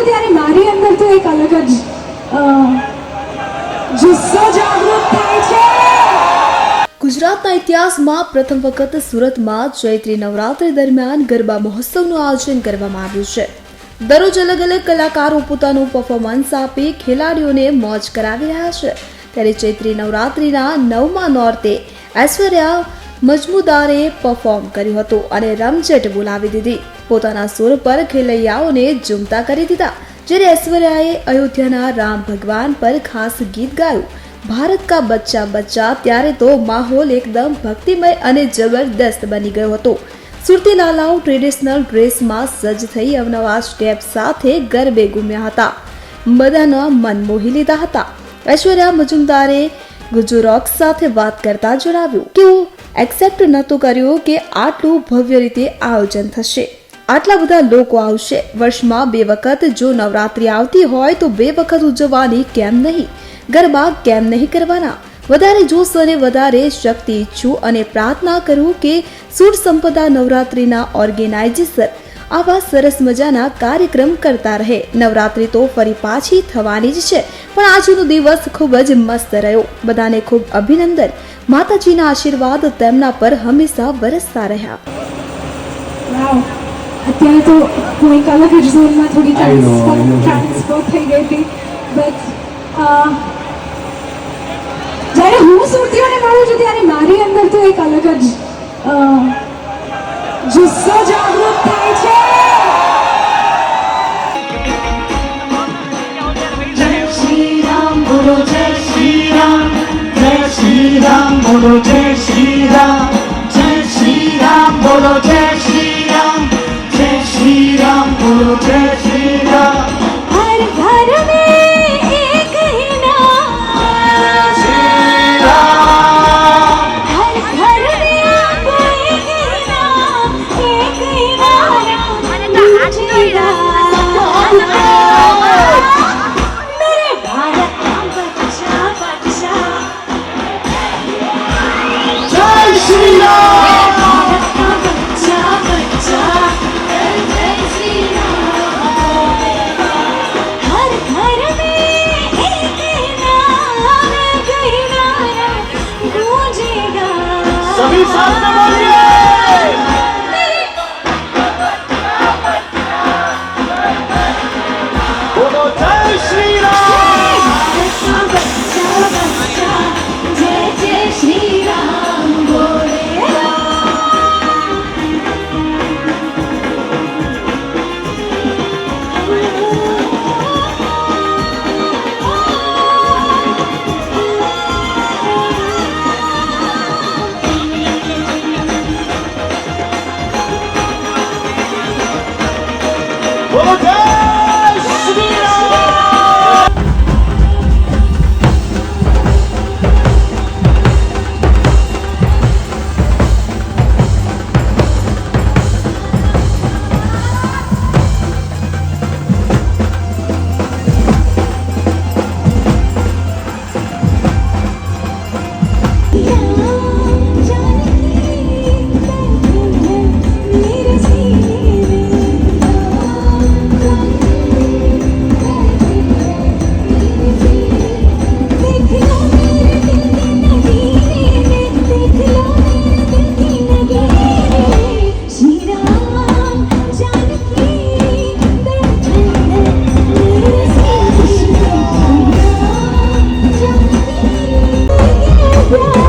છું ત્યારે મારી અંદર તો એક અલગ જ જુસ્સો જાગૃત થાય છે. ગુજરાતના ઇતિહાસમાં પ્રથમ વખત સુરતમાં ચૈત્રી નવરાત્રી દરમિયાન ગરબા મહોત્સવનું આયોજન કરવામાં આવ્યું છે. દરરોજ અલગ અલગ કલાકારો પોતાનું પરફોર્મન્સ આપી ખેલાડીઓને મોજ કરાવી રહ્યા છે. ત્યારે ચૈત્રી નવરાત્રીના નવમા નોરતે ઐશ્વર્યા મજમુદારે પરફોર્મ કર્યું હતું અને રમઝટ બોલાવી દીધી. પોતાના સુર પર ખેલૈયાઓને ઝૂમતા કરી દીધા, જ્યારે ઐશ્વર્યાએ અયોધ્યાના રામ ભગવાન પર ખાસ ગીત ગાયું. ભારત કા બચ્ચા બચ્ચા ત્યારે તો માહોલ એકદમ ભક્તિમય અને જબરદસ્ત બની ગયો હતો. સુરતી લાલાઓ ટ્રેડિશનલ ડ્રેસમાં સજ્જ થઈ અવનવા સ્ટેપ સાથે ગરબે ગુમ્યા હતા. બધાના મન મોહી લીધા હતા. ઐશ્વર્યા મજુમદારે ગુજુરોક સાથે વાત કરતા જણાવ્યું કે એક્સેપ્ટ નહોતું કર્યું કે આટલું ભવ્ય રીતે આયોજન થશે. આટલા બધા લોકો આવશે. વર્ષમાં બે વખત જો નવરાત્રી આવતી હોય તો બે વખત ઉજવવાની કેમ નહીં? ગરબા કેમ નહીં કરવાના? વધારે જોશ અને વધારે શક્તિ ઈચ્છું અને પ્રાર્થના કરું કે સુર સંપદા નવરાત્રિના ઓર્ગેનાઇઝર આવા સરસ મજાના કાર્યક્રમ કરતા રહે. નવરાત્રિ તો ફરી પાછી થવાની જ છે પણ આજનો દિવસ ખૂબ જ મસ્ત રહ્યો. બધાને ખૂબ અભિનંદન. માતાજીના આશીર્વાદ તેમના પર હંમેશા વરસતા રહ્યા. અત્યારે તો હું એક અલગ જ ઝોનમાં થોડી. ટ્રાન્સફર થઈ ગઈ હતી. બટ જ્યારે હું સુરતીઓને મળું છું ત્યારે મારી અંદર તો એક અલગ જ જુસ્સો જાગૃત થાય છે. Shiram, Bodo Jai আছে Yeah.